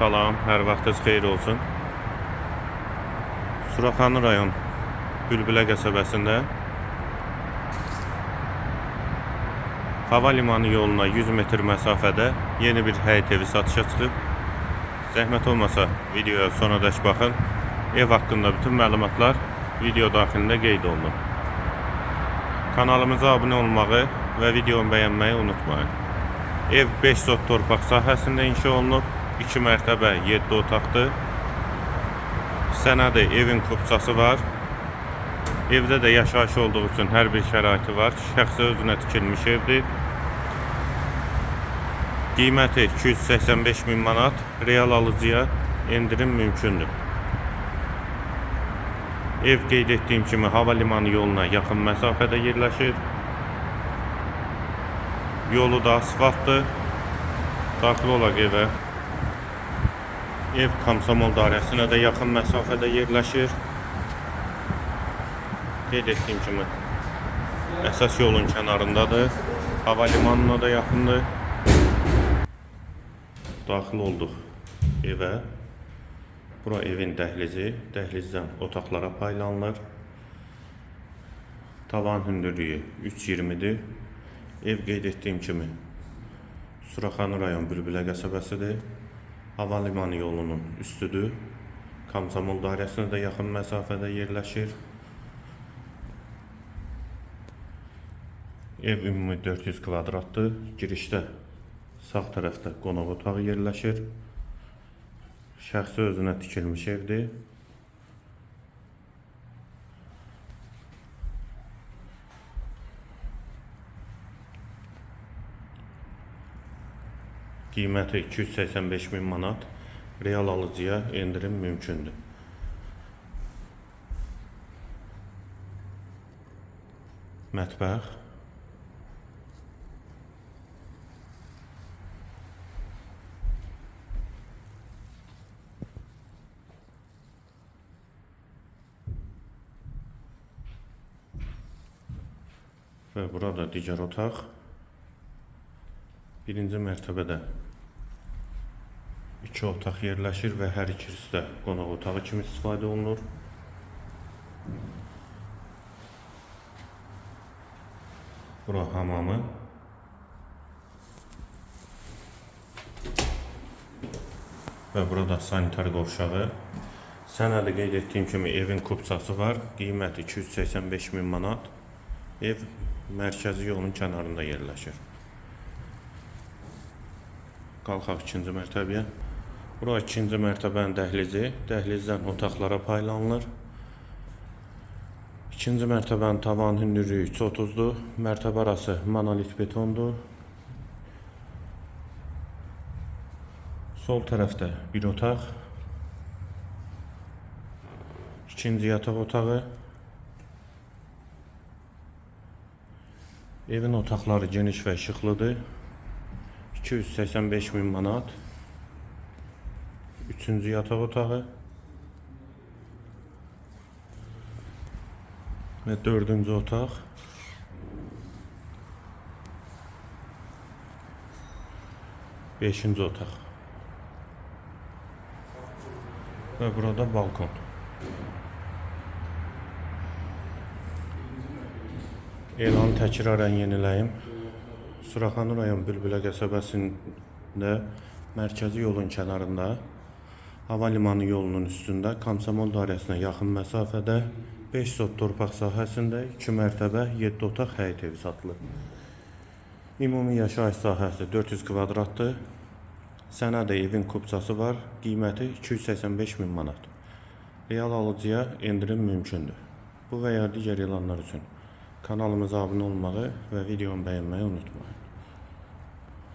Salam, hər vaxtınız xeyir olsun. Suraxanı rayon Bülbülə qəsəbəsində hava limanı yoluna 100 metr məsafədə yeni bir həyət evi satışa çıxıb. Zəhmət olmasa videoya sonadək baxın. Ev haqqında bütün məlumatlar video daxilində qeyd olunub. Kanalımıza abunə olmağı və videomu bəyənməyi unutmayın. Ev 5 sot torpaq sahəsində inşa olunub. 2 mərtəbə 7 otaqdır. Sənədi evin kupçası var. Evdə də yaşayış olduğu üçün hər bir şəraiti var. Şəxsi özünə tikilmiş evdir. Qiyməti 285 min manat. Real alıcıya endirim mümkündür. Ev qeyd etdiyim kimi hava limanı yoluna yaxın məsafədə yerləşir. Yolu da asfaltdır. Daxil olaq evə. Ev Komsomol dairəsinə də yaxın məsafədə yerləşir. Qeyd etdiyim kimi əsas yolun kənarındadır. Hava limanına da yaxındır. Daxil olduq evə. Bura evin dəhlizi. Dəhlizdən otaqlara paylanılır. Tavan hündürlüyü 3.20-dir. Ev qeyd etdiyim kimi Suraxanı rayon Bülbülə qəsəbəsidir. Hava limanı yolunun üstüdür. Komsomol dairəsinə də yaxın məsafədə yerləşir. Ev ümumi 400 kvadratdır. Girişdə sağ tərəfdə qonaq otağı yerləşir. Şəxsi özünə tikilmiş evdir. Qiyməti 285 min manat. Real alıcıya endirim mümkündür. Mətbəx. Və burada digər otaq. Birinci mərtəbədə iki otaq yerləşir və hər ikisi də qonaq otağı kimi istifadə olunur. Bura hamamı. Və burada sanitar qovşağı. Sənədə qeyd etdiyim kimi evin kupçası var. Qiyməti 285 min manat. Ev mərkəzi yolun kənarında yerləşir. Qalxaq ikinci mərtəbəyə. Bura ikinci mərtəbənin dəhlizi. Dəhlizdən otaqlara paylanılır. İkinci mərtəbənin tavan hündürlüyü 330-dur. Mərtəbə arası monolit betondur. Sol tərəfdə bir otaq. İkinci yataq otağı. Evin otaqları geniş və işıqlıdır. 285 min manat. Üçüncü yataq otağı. Və dördüncü otaq. Beşinci otaq. Və burada balkon. Elanı təkrarən yeniləyim. Suraxanı rayon Bülbülə qəsəbəsində mərkəzi yolun kənarında hava limanı yolunun üstündə Komsomol dairəsinə yaxın məsafədə 5 sot torpaq sahəsində 2 mərtəbə 7 otaq həyət evi satılır. Ümumi yaşayış sahəsi 400 kvadratdır. Sənədə evin kupçası var. Qiyməti 285 min manat. Real alıcıya endirim mümkündür. Bu və ya digər elanlar üçün kanalımıza abunə olmağı və videomu bəyənməyi unutmayın.